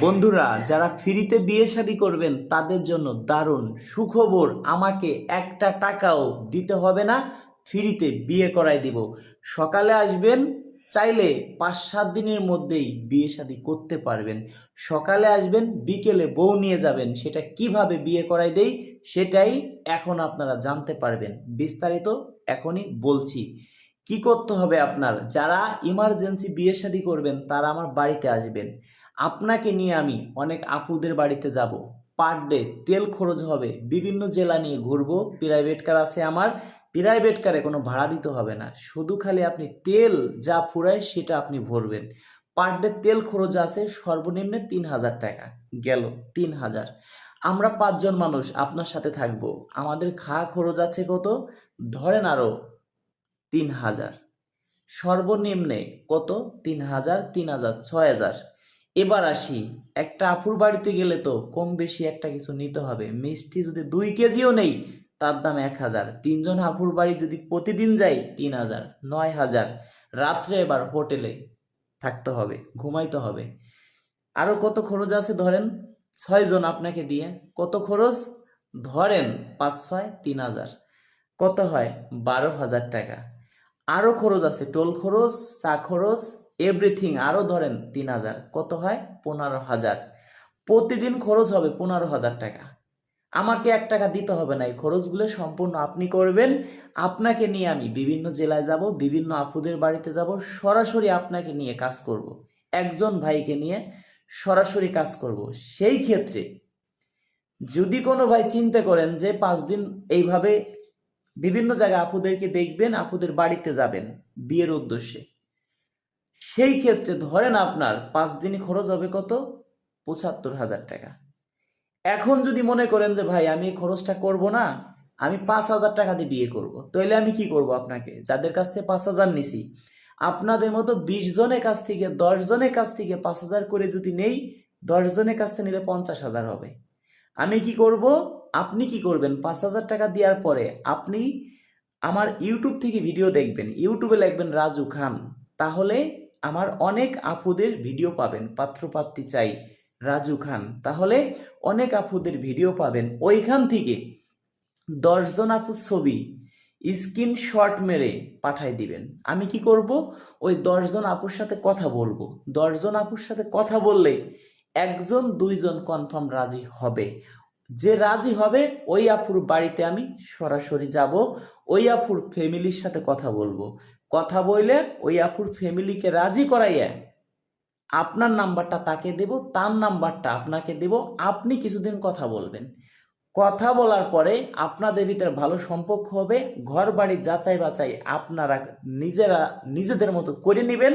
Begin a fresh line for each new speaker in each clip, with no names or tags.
বন্ধুরা, যারা ফ্রিতে বিয়ে শাদী করবেন, তাদের জন্য দারুণ সুখবর। আমাকে একটা টাকাও দিতে হবে না, ফ্রিতে বিয়ে করাই দিব। সকালে আসবেন, চাইলে পাঁচ সাত দিনের মধ্যেই বিয়ে শাদী করতে পারবেন। সকালে আসবেন, বিকেলে বউ নিয়ে যাবেন, সেটা কীভাবে বিয়ে করাই দেই, সেটাই এখন আপনারা জানতে পারবেন। বিস্তারিত এখনই বলছি। কি করতে হবে আপনার? যারা ইমার্জেন্সি বিয়ে শাদী করবেন, তারা আমার বাড়িতে আসবেন। আপনাকে নিয়ে আমি অনেক আপুদের বাড়িতে যাব। পার ডে তেল খরচ হবে, বিভিন্ন জেলা নিয়ে ঘুরবো প্রাইভেট কার আছে আমার প্রাইভেট কারে কোনো ভাড়া দিতে হবে না। শুধু খালি আপনি তেল যা ফুরায় সেটা আপনি ভরবেন। পার ডে তেল খরচ আছে সর্বনিম্ন তিন হাজার টাকা। গেল তিন হাজার। আমরা পাঁচজন মানুষ আপনার সাথে থাকব। আমাদের খাওয়া খরচ আছে কত? ধরেন আরও তিন হাজার। সর্বনিম্নে কত? তিন হাজার তিন হাজার, ছয় হাজার। এবার আসি। একটা আপুর বাড়িতে গেলে তো কম বেশি একটা কিছু নিতে হবে। মিষ্টি যদি দুই কেজিও নেই, তার দাম এক হাজার। তিনজন আপুর বাড়ি যদি প্রতিদিন যাই তিন হাজার, নয় হাজার। রাত্রে এবার হোটেলে থাকতে হবে, ঘুমাইতে হবে। আরও কত খরচ আছে ধরেন? ছয়জন আপনাকে দিয়ে। কত খরচ? ধরেন পাঁচ ছয়, তিন হাজার। কত হয়? বারো হাজার টাকা। আরও খরচ আছে। টোল খরচ, চা খরচ এভরিথিং আরও ধরেন তিন হাজার, কত হয়? পনেরো হাজার। প্রতিদিন খরচ হবে পনেরো হাজার টাকা। আমাকে এক টাকা দিতে হবে না, এই খরচগুলো সম্পূর্ণ আপনি করবেন। আপনাকে নিয়ে আমি বিভিন্ন জেলায় যাব, বিভিন্ন আপুদের বাড়িতে যাব, সরাসরি আপনাকে নিয়ে কাজ করব। একজন ভাইকে নিয়ে সরাসরি কাজ করব। সেই ক্ষেত্রে যদি কোনো ভাই চিন্তা করেন যে পাঁচ দিন এইভাবে বিভিন্ন জায়গায় আপুদেরকে দেখবেন, আপুদের বাড়িতে যাবেন, বিয়ের উদ্দেশ্যে। সেই ক্ষেত্রে ধরেন আপনার পাঁচ দিনে খরচ হবে কত? পঁচাত্তর হাজার টাকা। এখন যদি মনে করেন যে, ভাই, আমি এই খরচটা করব না, আমি পাঁচ হাজার টাকা দিয়ে বিয়ে করব। তাহলে আমি কি করব আপনাকে? যাদের কাছ থেকে পাঁচ হাজার নিছি, আপনাদের মতো বিশ জনের কাছ থেকে, দশ জনের কাছ থেকে পাঁচ হাজার করে যদি নেই, দশ জনের কাছ থেকে নিলে পঞ্চাশ হাজার হবে। আমি কি করব? আপনি কি করবেন? পাঁচ হাজার টাকা দেওয়ার পরে আপনি আমার ইউটিউব থেকে ভিডিও দেখবেন। ইউটিউবে লিখবেন, রাজু খান। তাহলে আমার অনেক আপুদের ভিডিও পাবেন। পাত্রপাত্রী চাই, রাজু খান। তাহলে অনেক আপুদের ভিডিও পাবেন। ওইখান থেকে দশজন আপুর ছবি, স্ক্রিনশট মেরে পাঠাই দিবেন। আমি কি করব? ওই দশজন আপুর সাথে কথা বলব। দশজন আপুর সাথে কথা বললে একজন, দুইজন কনফার্ম রাজি হবে। যে রাজি হবে, ওই আপুর বাড়িতে আমি সরাসরি যাব, ওই আপুর ফ্যামিলির সাথে কথা বলব। কথা বললে ওই আপুর ফ্যামিলিকে রাজি করাইয়া আপনার নাম্বারটা তাকে দেব, তার নাম্বারটা আপনাকে দেব, আপনি কিছুদিন কথা বলবেন। কথা বলার পরে আপনাদের ভিতরে ভালো সম্পর্ক হবে ঘর বাড়ি যাচাই বাছাই আপনারা নিজেরা, নিজেদের মতো করে নেবেন।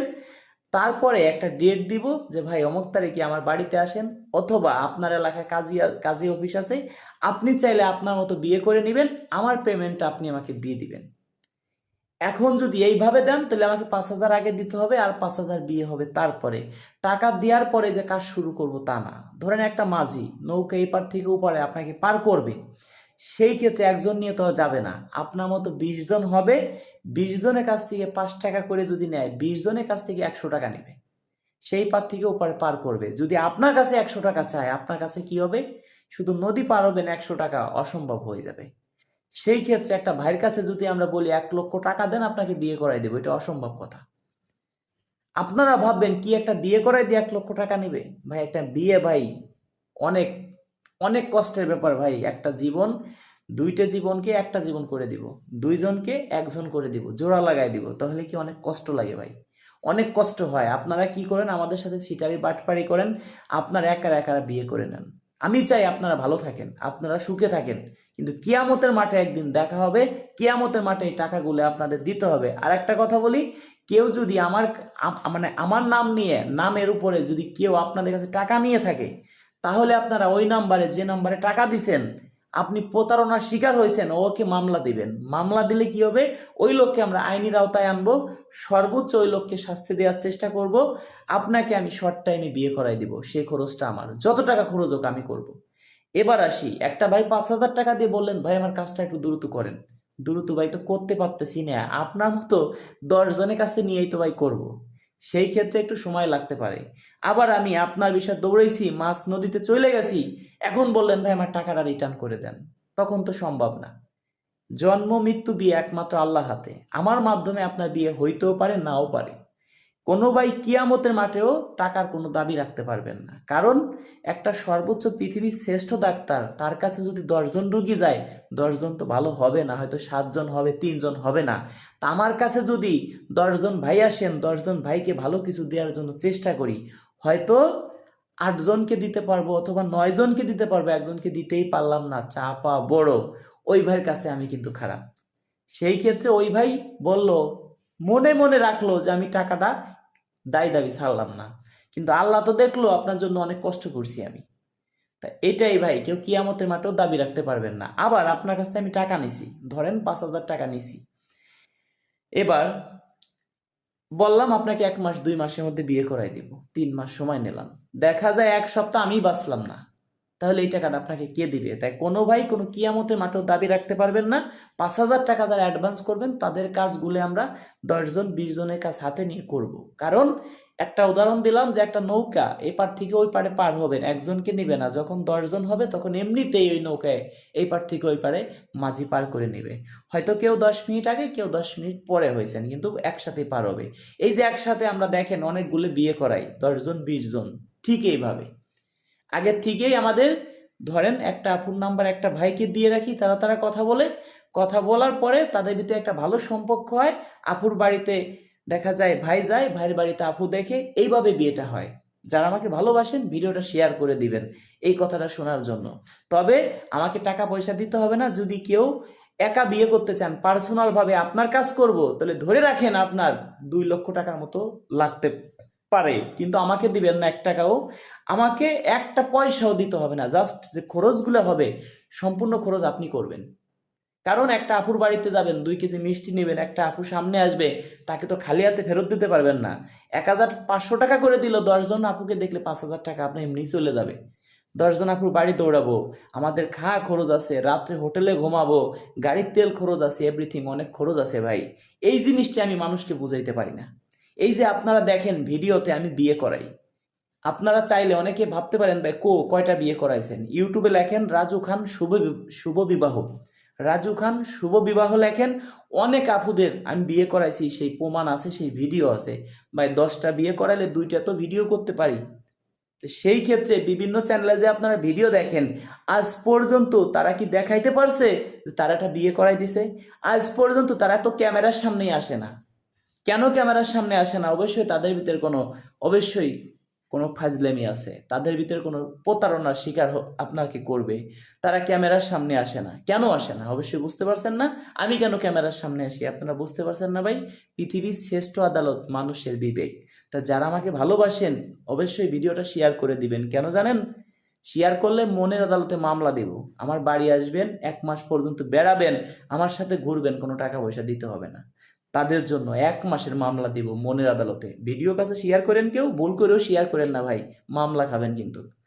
তারপরে একটা ডেট দিব যে, ভাই, অমুক তারিখে আমার বাড়িতে আসেন অথবা আপনার এলাকায় কাজী কাজী অফিস আছে। আপনি চাইলে আপনার মতো বিয়ে করে নেবেন। আমার পেমেন্টটা আপনি আমাকে দিয়ে দিবেন। এখন যদি এইভাবে দেন, তাহলে আমাকে পাঁচ হাজার আগে দিতে হবে আর পাঁচ হাজার বিয়ে হবে তারপরে। টাকা দেওয়ার পরে যে কাজ শুরু করব তা না। ধরেন একটা মাঝি নৌকা এই পার থেকে ওপারে আপনাকে পার করবে। সেই ক্ষেত্রে একজন নিয়ে তো যাবে না। আপনার মতো বিশ জন হবে, বিশ জনের কাছ থেকে পাঁচ টাকা করে যদি নেয়, বিশ জনের কাছ থেকে একশো টাকা নেবে। সেই পার থেকে ওপারে পার করবে। যদি আপনার কাছে একশো টাকা চায়, আপনার কাছে কি হবে? শুধু নদী পার হবেন একশো টাকা, অসম্ভব হয়ে যাবে। সেই ক্ষেত্রে একটা ভাইয়ের কাছে যদি আমরা বলি, এক লক্ষ টাকা দেন, আপনাকে বিয়ে করাই দেবো। এটা অসম্ভব কথা। আপনারা ভাববেন, কি একটা বিয়ে করাই দিয়ে এক লক্ষ টাকা নেবে? ভাই, একটা বিয়ে ভাই, অনেক অনেক কষ্টের ব্যাপার ভাই। একটা জীবন, দুইটা জীবনকে একটা জীবন করে দিব। দুইজনকে একজন করে দিব, জোড়া লাগাই দিব। তাহলে কি অনেক কষ্ট লাগে ভাই? অনেক কষ্ট হয়। আপনারা কি করেন? আমাদের সাথে ছিটারি বাটপাড়ি করেন। আপনারা একারা একারা বিয়ে করে নেন। আমি চাই আপনারা ভালো থাকেন, আপনারা সুখে থাকেন, কিন্তু কিয়ামতের মাঠে একদিন দেখা হবে, কিয়ামতের মাঠে এই টাকাগুলো আপনাদের দিতে হবে। আর একটা কথা বলি, কেউ যদি আমার মানে আমার নাম নিয়ে, নামের উপরে যদি কেউ আপনাদের কাছে টাকা নিয়ে থাকে, তাহলে আপনারা ওই নাম্বারে যে নাম্বারে টাকা দিছেন আপনি প্রতারণার শিকার হয়েছেন, ওকে মামলা দিবেন। মামলা দিলে কি হবে? ওই লোককে আমরা আইনের আওতায় আনব, সর্বোচ্চ ওই লোককে শাস্তি দেওয়ার চেষ্টা করব। আপনাকে আমি শর্ট টাইমে বিয়ে করাই দিব, সেই খরচটা আমার। যত টাকা খরচ হোক, আমি করব। এবার আসি, একটা ভাই পাঁচ হাজার টাকা দিয়ে বললেন, ভাই, আমার কাজটা একটু দ্রুত করেন। দ্রুত ভাই, তো করতে পারতেছি না। আপনার মতো দশ জনের কাছে নিয়েই তো ভাই করব। সেই ক্ষেত্রে একটু সময় লাগতে পারে। আবার আমি আপনার বিষয়ে দৌড়েছি মাছ নদীতে চলে গেছি, এখন বললেন, ভাই, আমার টাকাটা রিটার্ন করে দেন। তখন তো সম্ভব না। জন্ম, মৃত্যু বিয়ে একমাত্র আল্লাহর হাতে। আমার মাধ্যমে আপনার বিয়ে হইতেও পারে, নাও পারে। কোনো ভাই কিয়ামতের মাঠেও টাকার কোনো দাবি রাখতে পারবেন না। কারণ একটা সর্বোচ্চ পৃথিবীর শ্রেষ্ঠ ডাক্তার, তার কাছে যদি দশজন রুগী যায়, দশজন তো ভালো হবে না, হয়তো সাতজন হবে, তিনজন হবে না। আমার কাছে যদি দশজন ভাই আসেন, দশজন ভাইকে ভালো কিছু দেওয়ার জন্য চেষ্টা করি, হয়তো আটজনকে দিতে পারব অথবা নয়জনকে দিতে পারব, একজনকে দিতেই পারলাম না, চাপা, বড়। ওই ভাইয়ের কাছে আমি কিন্তু খারাপ। সেই ক্ষেত্রে ওই ভাই বলল, মনে মনে রাখল যে আমি টাকাটা দায় দাবি ছাড়লাম না। কিন্তু আল্লাহ তো দেখল, আপনার জন্য অনেক কষ্ট করছি আমি। তা এটাই ভাই, কেউ কিয়ামতের মাঠেও দাবি রাখতে পারবেন না। আবার আপনার কাছ থেকে আমি টাকা নিছি। ধরেন পাঁচ হাজার টাকা নিছি। এবার বললাম, আপনাকে এক মাস, দুই মাসের মধ্যে বিয়ে করাই দিব। তিন মাস সময় নিলাম। দেখা যায় এক সপ্তাহ আমি বাঁচলাম না। তাহলে এই টাকাটা আপনাকে কে দিবে? তাই কোনো ভাই কোনো কিয়ামতের মাঠেও দাবি রাখতে পারবেন না। পাঁচ হাজার টাকা যারা অ্যাডভান্স করবেন, তাদের কাজগুলো আমরা দশজন বিশ জনের কাজ হাতে নিয়ে করব। কারণ একটা উদাহরণ দিলাম যে একটা নৌকা এই পার থেকে ওই পারে পার হবেন, একজনকে নেবে না। যখন দশজন হবে, তখন এমনিতেই ওই নৌকায় এই পার থেকে ওই পারে মাঝি পার করে নেবে। হয়তো কেউ দশ মিনিট আগে, কেউ দশ মিনিট পরে হয়েছেন, কিন্তু একসাথে পার হবে। এই যে একসাথে আমরা দেখেন অনেকগুলো বিয়ে করাই দশজন বিশ জন, ঠিক এইভাবে। আগের থেকেই আমাদের, ধরেন একটা আপুর নাম্বার একটা ভাইকে দিয়ে রাখি, তারা তারা কথা বলে। কথা বলার পরে তাদের ভিতরে একটা ভালো সম্পর্ক হয়। আপুর বাড়িতে দেখা যায় ভাই যায়, ভাইয়ের বাড়িতে আপু দেখে, এইভাবে বিয়েটা হয়। যারা আমাকে ভালোবাসেন, ভিডিওটা শেয়ার করে দিবেন এই কথাটা শোনার জন্য। তবে আমাকে টাকা পয়সা দিতে হবে না। যদি কেউ একা বিয়ে করতে চান পার্সোনালভাবে আপনার কাজ করব, তাহলে ধরে রাখেন আপনার দুই লক্ষ টাকার মতো লাগতে পারে, কিন্তু আমাকে দিবেন না এক টাকাও। আমাকে একটা পয়সাও দিতে হবে না জাস্ট যে খরচগুলো হবে, সম্পূর্ণ খরচ আপনি করবেন। কারণ একটা আপুর বাড়িতে যাবেন, দুই কেজি মিষ্টি নেবেন, একটা আপু সামনে আসবে, তাকে তো খালি হাতে ফেরত দিতে পারবেন না। এক হাজার পাঁচশো টাকা করে দিল দশজন আপুকে দেখলে পাঁচ হাজার টাকা আপনার এমনি চলে যাবে। দশজন আপুর বাড়ি দৌড়াবো, আমাদের খাওয়া খরচ আছে, রাত্রে হোটেলে ঘুমাবো, গাড়ির তেল খরচ আছে এভরিথিং অনেক খরচ আছে ভাই। এই জিনিসটা আমি মানুষকে বুঝাইতে পারি না। এই যে আপনারা দেখেন ভিডিওতে আমি বিয়ে করাই। আপনারা চাইলে অনেকে ভাবতে পারেন, ভাই, কো, কয়টা বিয়ে করাইছেন? ইউটিউবে লেখেন, রাজু খান শুভ শুভ বিবাহ। রাজু খান শুভ বিবাহ লেখেন, অনেক আপুদের আমি বিয়ে করাইছি, সেই প্রমাণ আছে, সেই ভিডিও আছে। ভাই, দশটা বিয়ে করাইলে দুইটা তো ভিডিও করতে পারি। তো সেই ক্ষেত্রে বিভিন্ন চ্যানেলে যে আপনারা ভিডিও দেখেন, আজ পর্যন্ত তারা কি দেখাইতে পারছে যে তারা একটা বিয়ে করাই দিছে? আজ পর্যন্ত তারা তো ক্যামেরার সামনেই আসে না। কেন ক্যামেরার সামনে আসে না? অবশ্যই তাদের ভিতরে কোনো, অবশ্যই কোনো ফাজলেমি আছে। তাদের ভিতরে কোনো প্রতারণার শিকার আপনাকে করবে। তারা ক্যামেরার সামনে আসে না। কেন আসে না? অবশ্যই বুঝতে পারছেন না? আমি কেন ক্যামেরার সামনে আসি? আপনারা বুঝতে পারছেন না ভাই? পৃথিবীর শ্রেষ্ঠ আদালত মানুষের বিবেক। তা যারা আমাকে ভালোবাসেন, অবশ্যই ভিডিওটা শেয়ার করে দিবেন। কেন জানেন? শেয়ার করলে মনের আদালতে মামলা দেব। আমার বাড়ি আসবেন, এক মাস পর্যন্ত বেড়াবেন, আমার সাথে ঘুরবেন, কোনো টাকা পয়সা দিতে হবে না। তাদের জন্য এক মাসের মামলা দিব মনের আদালতে। ভিডিও কাছে শেয়ার করেন কেউ? ভুল করেও শেয়ার করেন না ভাই। মামলা খাবেন কিন্তু।